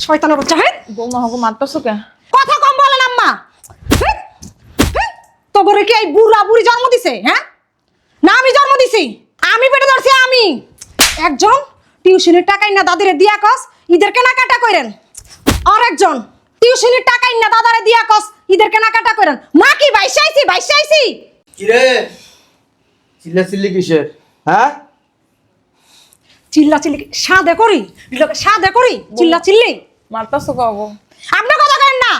শয়তানের বাচ্চা হ্যাঁ বৌমা হগো মারতেছো কে? কথা কম বলেন আম্মা? তো ঘরে কি এই বুড়া বুড়ি জন্ম দিছে হ্যাঁ? না আমি জন্ম দিছি। আমি পেটে ধরছি আমি। একজন টিউশনের টাকাই না দাদিরে দিয়া কস ঈদের কেনাকাটা করেন আর একজন টিউশনের টাকাই না দাদারে দিয়া কস ঈদের কেনাকাটা করেন মা কি বাইশে আইছি বাইশে আইছি? কিরে? চিল্লা চিল্লি কিসের? হ্যাঁ? চিল্লা চিল্লি সাদে করি লোকে সাদে করি চিল্লা চিল্লি মারতেছো কে গো আপনি কথা করেন না।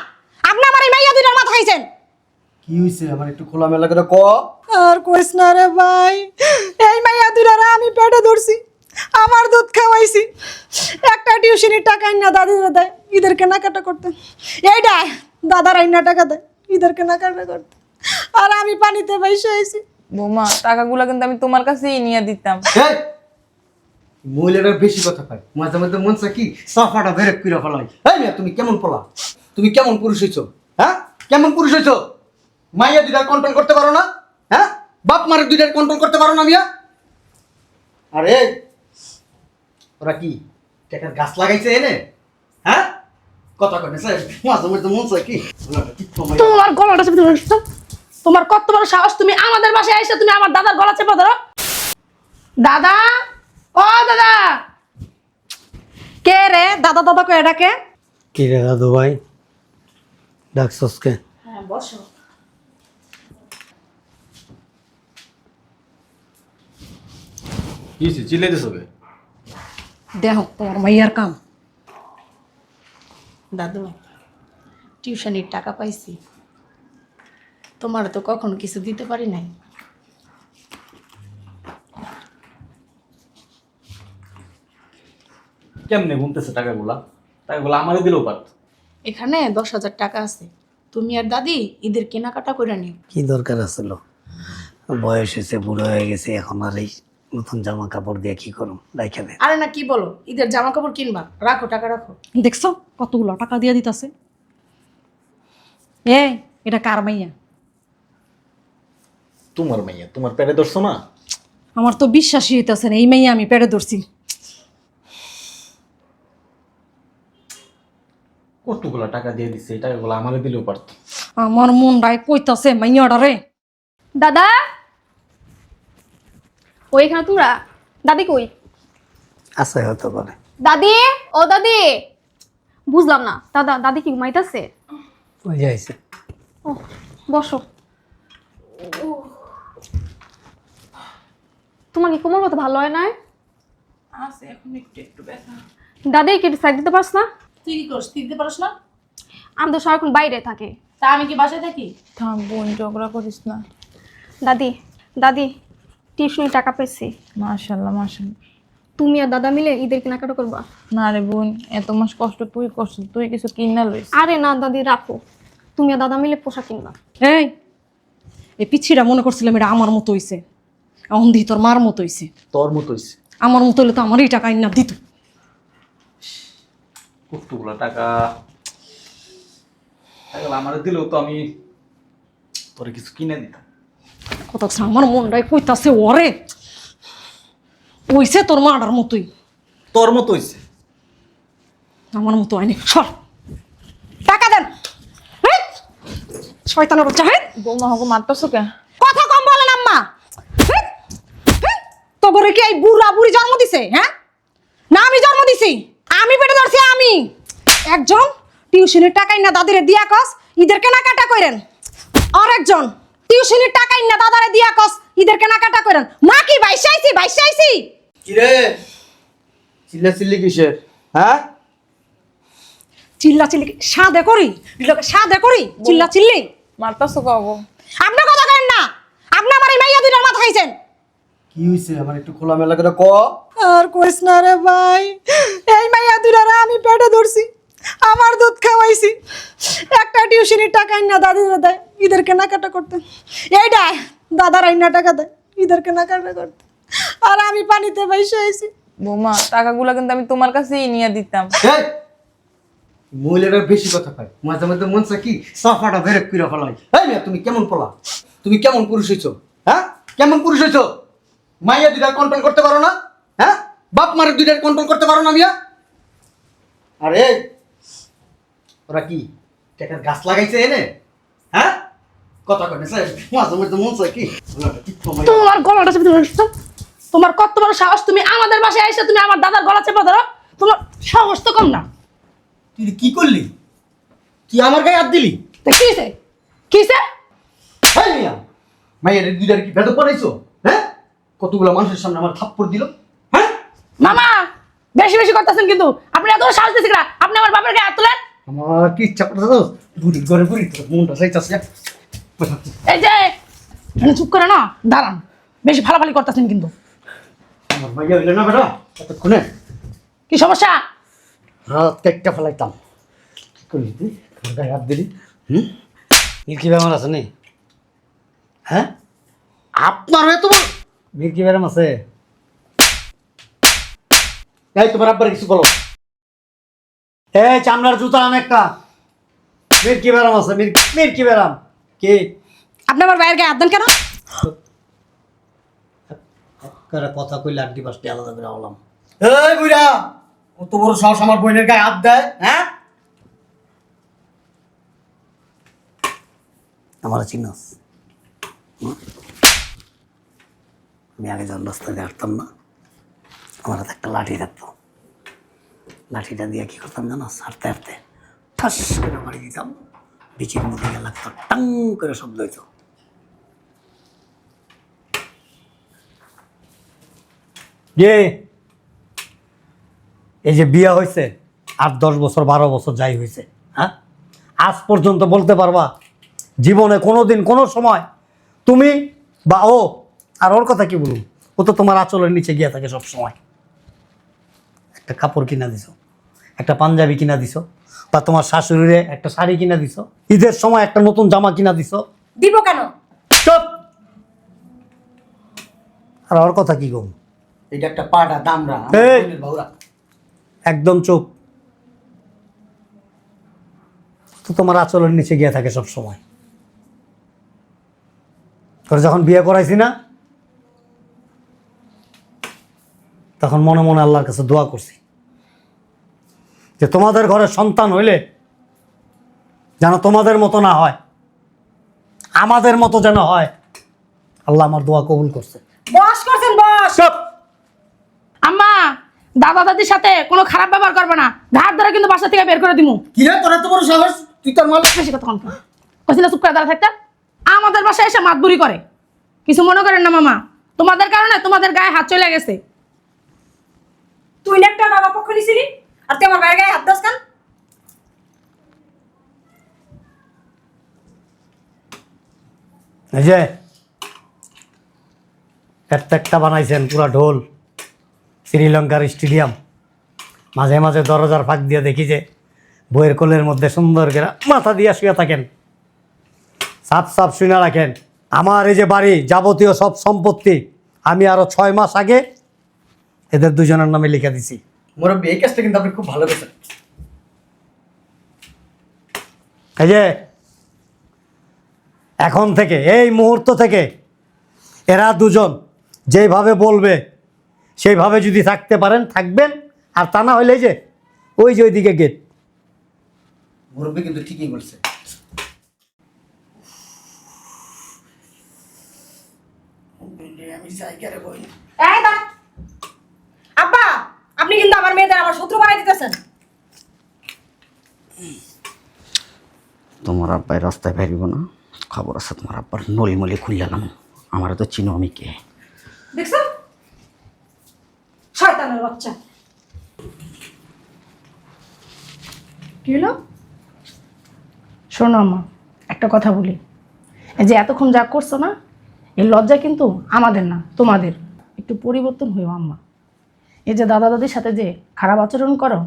আপনি আমার এই মাইয়া দুইটার মাথা খাইছেন। কি হইছে? আমার একটু খোলামেলা করে ক। আর কইস না রে ভাই এই মাইয়া দুলারে আমি পেটে ধরছি আমার দুধ খাওয়াইছি। একটা টিউশনের টাকা না দাদিরা দেয় ঈদের কেনাকাটা করতে। এইটা দাদার আইনা টাকা দেয় ঈদের কেনাকাটা করতে। আর আমি পানিতে বাইসে আইছি। বৌমা টাকাগুলো কিন্তু আমি তোমার কাছেই নিয়ে দিতাম। এই মহিলাটার বেশি কথা কয়। মাঝে মাঝে মন চায় কি, সাফাটা বেরেক করে ফেলাই। এই মিয়া, তুমি কেমন পোলা? তুমি কেমন পুরুষ হইছো? হ্যাঁ? কেমন পুরুষ হইছো? মাইয়া দুইটার কন্ট্রোল করতে পারো না? হ্যাঁ? বাপ মারের দুইটার কন্ট্রোল করতে পারো না মিয়া? আরে, ওরা কি, টাকার গাছ লাগাইছে এনে? হ্যাঁ? কথা কয় স্যার, মাঝে মাঝে মন চায় কি? তোমার গলাটা চেপে ধরো তোমার কত বড় সাহস, তুমি আমাদের বাসায় এসে তুমি আমার দাদার গলা চেপে ধরো। দাদা! ও দাদা! কে রে? দাদা দাদা কয়ে ডাকে। কি রে দাদু ভাই? ডাকছসকে হ্যাঁ বসো। কি চিল্লাইতেছ কে? দেহ তোমার মাইয়ার কাম। দাদু টিউশনির টাকা পাইছি। তোমার তো কখনো কিছু দিতে পারি নাই। কেমনে গুনতেছে টাকাগুলা? টাকাগুলা আমারই দিলেও পারত। এখানে দশ হাজার টাকা আছে। তুমি আর দাদি ঈদের কেনাকাটা করে নিও। কি দরকার আছিল বয়স হয়েছে বুড়ো হয়ে গেছে এখন আর এই নতুন জামা কাপড় দিয়ে কি করুম? রাইখা দে। আরে না কি বলো? ঈদের জামা কাপড় কিনবা। রাখো টাকা রাখো। দেখছ? কতগুলো টাকা দিয়ে দিতাছে। এ এটা কার মাইয়া? তোমার মাইয়া তোমার পেটে ধরছো না? আমার তো বিশ্বাসই হইতেছে না এই মাইয়া আমি পেটে ধরছি। কতগুলা টাকা দিয়ে দিচ্ছে এই টাকাগুলো আমারই দিলেও পারত। আমার মন রায় কইতাছে মাইয়াটা রে। দাদা! ওই এখানে তোমরা? দাদি কই? আছে হতে পারে দাদি? ও দাদি! বুঝলাম না। দাদা দাদি কি ঘুমাইতেছে? ওই যাইছে ও বসো। তোমার কি কোমর মতো ভালো হয় না আছে এখন একটু একটু ব্যথা। দাদি কি সাইড দিতে পারছ না? তুই কি করিস? তুই দিতে পারিস না? আমি তো সারাক্ষণ বাইরে থাকি। তা আমি কি বাসায় থাকি? থাম বোন ঝগড়া করিস না। দাদি দাদি টিউশনি টাকা পেয়েছি। মাশাল্লাহ মাশাল্লাহ তুমি আর দাদা মিলে ঈদের কেনাকাটা করবা? না রে বোন এত মাস কষ্ট তুই করছিস তুই কিছু কিনা লইস। আরে না দাদি রাখো। তুমি আর দাদা মিলে পোশাক কিনবা। এই এই পিছিটা মনে করছিলাম এটা আমার মতো হইছে। এখন দিই তোর মার মতো হইছে। তোর মতো হইছে। আমার মতো হলে তো আমারই টাকা না দিত। কতগুলা টাকা। টাকাগুলো আমার দিলেও তো আমি তোরে কিছু কিনে দিতাম। কত আমার মন রায় কইতাছে ওরে ওইছে তোর মাটার মতোই। তোর মতো হইছে? আমার মতো হয়নি। সর। টাকা দেন! শয়তানের বাচ্চা হ্যাঁ বৌমা হগো মারতেছো কে? কথা কম বলেন আম্মা। কি এই বুড়া বুড়ি জন্ম দিছে হ্যাঁ? না আমি জন্ম দিছি? আমি পেটে ধরছি আমি। একজন টিউশনের টাকাই না দাদিরে দিয়া কস ঈদের কেনাকাটা করেন। আর একজন টিউশনের টাকাই না দাদারে দিয়া কস ঈদের কেনাকাটা করেন। মা কি বাইশে আইছি বাইশে আইছি? কিরে? চিল্লা চিল্লি কিসের? হ্যাঁ? চিল্লা চিল্লি সাদে করি? লোকে সাদে করি? চিল্লা চিল্লি মারতেছো কে গো আপনি কথা করেন না। আপনি আমার এই মাইয়া দুইটার মাথা খাইছেন কি হইছে? আমার একটু খোলামেলা করে ক। আর কইস না রে ভাই। এই মাইয়া দুলারে আমি পেটে ধরছি আমার দুধ খাওয়াইছি। একটা টিউশনের টাকা না দাদিরা দেয় ঈদের কেনাকাটা করতে। এইটা দাদার আইনা টাকা দেয় ঈদের কেনাকাটা করতে। আর আমি পানিতে বাইসে আইছি। বৌমা টাকাগুলো কিন্তু আমি তোমার কাছেই নিয়ে দিতাম। এই মহিলাটার বেশি কথা কয়। মাঝে মাঝে মন কি সাফাটা বেরেক করে ফেলাই। এই মিয়া তুমি কেমন পোলা? তুমি কেমন পুরুষ হইছো? হ্যাঁ? কেমন পুরুষ হইছো? মাইয়া দুইটার কন্ট্রোল করতে পারো না? হ্যাঁ? বাপ মারের দুইটার কন্ট্রোল করতে পারো না মিয়া? আরে ওরা কি টাকার গাছ লাগাইছে এনে? হ্যাঁ? কথা কয় না স্যার মাঝে মধ্যে মন চায় কি? তোমার গলাটা? তোমার কত বড় সাহস তুমি আমাদের বাসায় এসে তুমি আমার দাদার গলা চেপে ধরো। তোমার সাহস তো কম না। তুই কি করলি? তুই আমার গায়ে হাত দিলি? কিসে কিসে মিয়া মাইয়ের দুইটার কি ভেদ পড়াইছো কতগুলো মানুষের সামনে আমার থাপ্পড় দিল? হ্যাঁ? মামা বেশি বেশি করতেছেন কিন্তু। আপনি এত সাহস না আপনি আমার বাপের গায়ে হাত তোলেন? আমার কি ইচ্ছা তো? বুড়ি ঘরে বুড়ি মনটা চাইতাছে এই যে চুপ করে না দাঁড়ান। বেশি ফালাফালি করতেছেন কিন্তু। আমার হইলে না বেটা? এতক্ষণে? কি সমস্যা? হাত কেটটা ফেলাইতাম। কি করলি তুই? গায়ে হাত দিলি? হুম? মিল্কি ব্যায়াম আছে নি? হ্যাঁ? আপনার এত বড় মিল্কি ব্যায়াম আছে? এই তোমার আব্বার কিছু বলো। এই চামড়ার জুতা আন একটা। মিল্কি ব্যায়াম আছে? মিল্কি ব্যায়াম কি আপনি আমার ভাইয়ের গায়ে হাত দেন কেন? করে কথা কইলে আড্ডি পাশটি আলাদা করে হলাম। এই বুইরা কত বড় সাহস আমার বোনের গায়ে হাত দেয় হ্যাঁ? আমার চিনাস হুম? আমি আগে যখন রাস্তা দিয়ে হাঁটতাম না। আমার হাতে একটা লাঠি থাকতো। লাঠিটা দিয়ে কি করতাম জানো? হাঁটতে হাঁটতে ঠাস করে বাড়ি দিতাম। বিচির মধ্যে গিয়ে লাগতো, টাং করে শব্দ হইতো। ইয়ে এই যে বিয়া হয়েছে আট, দশ বছর, বারো বছর যাই হয়েছে হ্যাঁ? আজ পর্যন্ত বলতে পারবা, জীবনে কোনো দিন কোনো সময় তুমি বা ও আর ওর কথা কি বলুন ও তো তোমার আঁচলের নিচে গিয়ে থাকে সব সময় একটা কাপড় কিনা দিছো একটা পাঞ্জাবি কিনা দিছো বা তোমার শাশুড়িরে একটা শাড়ি কিনা দিছো ঈদের সময় একটা নতুন জামা কিনা দিছো। দিব কেন? চুপ! আর ওর কথা কি গম এটা একটা পাটা দামরা এই! বাউরা। একদম চুপ। তো তোমার আঁচলের নিচে গিয়ে থাকে সব সময় তোর যখন বিয়ে করাইছি না তখন মনে মনে আল্লাহর কাছে দোয়া করছি। যে তোমাদের ঘরে সন্তান হইলে যেন তোমাদের মতো না হয় আমাদের মতো যেন হয় আল্লাহ আমার দোয়া কবুল করছে। বস করছেন বস! আম্মা দাদা দাদির সাথে কোনো খারাপ ব্যবহার করবে না। ঘাট ধরে কিন্তু বাসা থেকে বের করে দিমু। কি রে তোর এত বড় সাহস? তুই তোর মাল বেশি কথা কম কইছিল চুপ করে দাঁড়া থাকতে। আমাদের বাসায় এসে মাতবুরি করে। কিছু মনে করেন না মামা। তোমাদের কারণে তোমাদের গায়ে হাত চলে গেছে। তুই একটা বাবা পক্ষ নিছিলি? আর তুই আমার গায়ে হাত দাস এই যে একটা বানাইছেন পুরা ঢোল, শ্রীলঙ্কার স্টেডিয়াম। মাঝে মাঝে দরজার ফাঁক দিয়ে দেখি যে, বইয়ের কোলের মধ্যে সুন্দর করে মাথা দিয়ে শুয়ে থাকেন। সাপ সাপ শুনে রাখেন, আমার এই যে বাড়ি যাবতীয় সব সম্পত্তি, আমি আরও ছয় মাস আগে এদের দুজনের নামে লিখে দিছি। মুরব্বী এই কাজটা কিন্তু আপনি খুব ভালো করেছেন। এই যে এখন থেকে এই মুহূর্ত থেকে এরা দুজন যেভাবে বলবে সেইভাবে যদি থাকতে পারেন থাকবেন। আর তা না হইলে যে ওই যে ওইদিকে গেট মুরব্বী কিন্তু ঠিকই বলছে। এই দাঁড়া। আমার মেয়েদের আমার শত্রু বানাই দিতেছেন? তোমার আব্বাই রাস্তায় বেরিব না। খবর আছে তোমার আব্বার নলি মলি খুললাম। আমার তো চিনো আমি কে? দেখছ? শয়তানের বাচ্চা। কি হলো? শোনো আম্মা একটা কথা বলি। এই যে এতক্ষণ যা করছ না এই লজ্জা কিন্তু আমাদের না তোমাদের। একটু পরিবর্তন হইও আম্মা। এই যে দাদা দাদির সাথে যে খারাপ আচরণ করো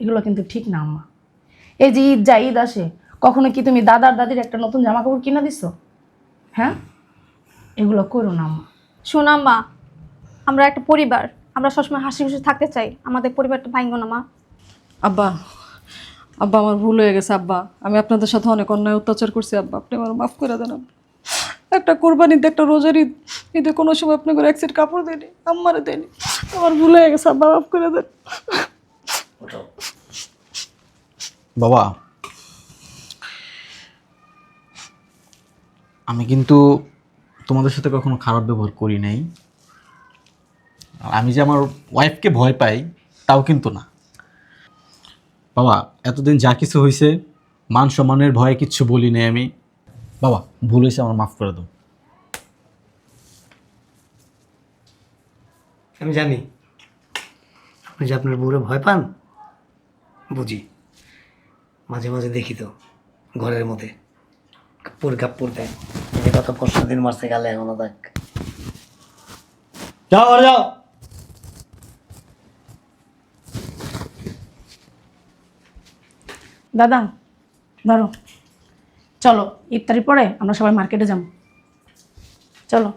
এগুলো কিন্তু ঠিক না আম্মা। এই যে ঈদ যা ঈদ আসে কখনো কি তুমি দাদার দাদির একটা নতুন জামা কাপড় কিনে দিছো? হ্যাঁ? এগুলো করো না আম্মা। শোনা মা আমরা একটা পরিবার আমরা সবসময় হাসি খুশি থাকতে চাই। আমাদের পরিবারটা ভাঙবো না মা। আব্বা আব্বা আমার ভুল হয়ে গেছে আব্বা। আমি আপনাদের সাথে অনেক অন্যায় অত্যাচার করছি আব্বা। আপনি আমার মাফ করে দেন আব্বা। একটা কোরবানিতে একটা রোজার ঈদ ঈদে কোনো সময় আপনি করে এক সেট কাপড় দেয়নি আমারে দেয়নি। আমার ভুলে হয়ে গেছে আব্বা মাফ করে দেন। বাবা আমি কিন্তু তোমাদের সাথে কখনো খারাপ ব্যবহার করি নাই। আমি যে আমার ওয়াইফকে ভয় পাই তাও কিন্তু না। বাবা এতদিন যা কিছু হয়েছে মান সম্মানের ভয়ে কিচ্ছু বলি নাই আমি। বাবা ভুল হয়েছে আমার মাফ করে দাও। আমি জানি। আপনি যে আপনার বউরে ভয় পান? বুঝি। মাঝে মাঝে দেখি তো, ঘরের মধ্যে। কাপড় কাপ্পুর দেয়। এই কথা পরশু দিন মারছে গেলে এখনও দেখ যাও যাও। দাদা, ধরো। চলো, ইফতারি পরে আমরা সবাই মার্কেটে যাব। চলো।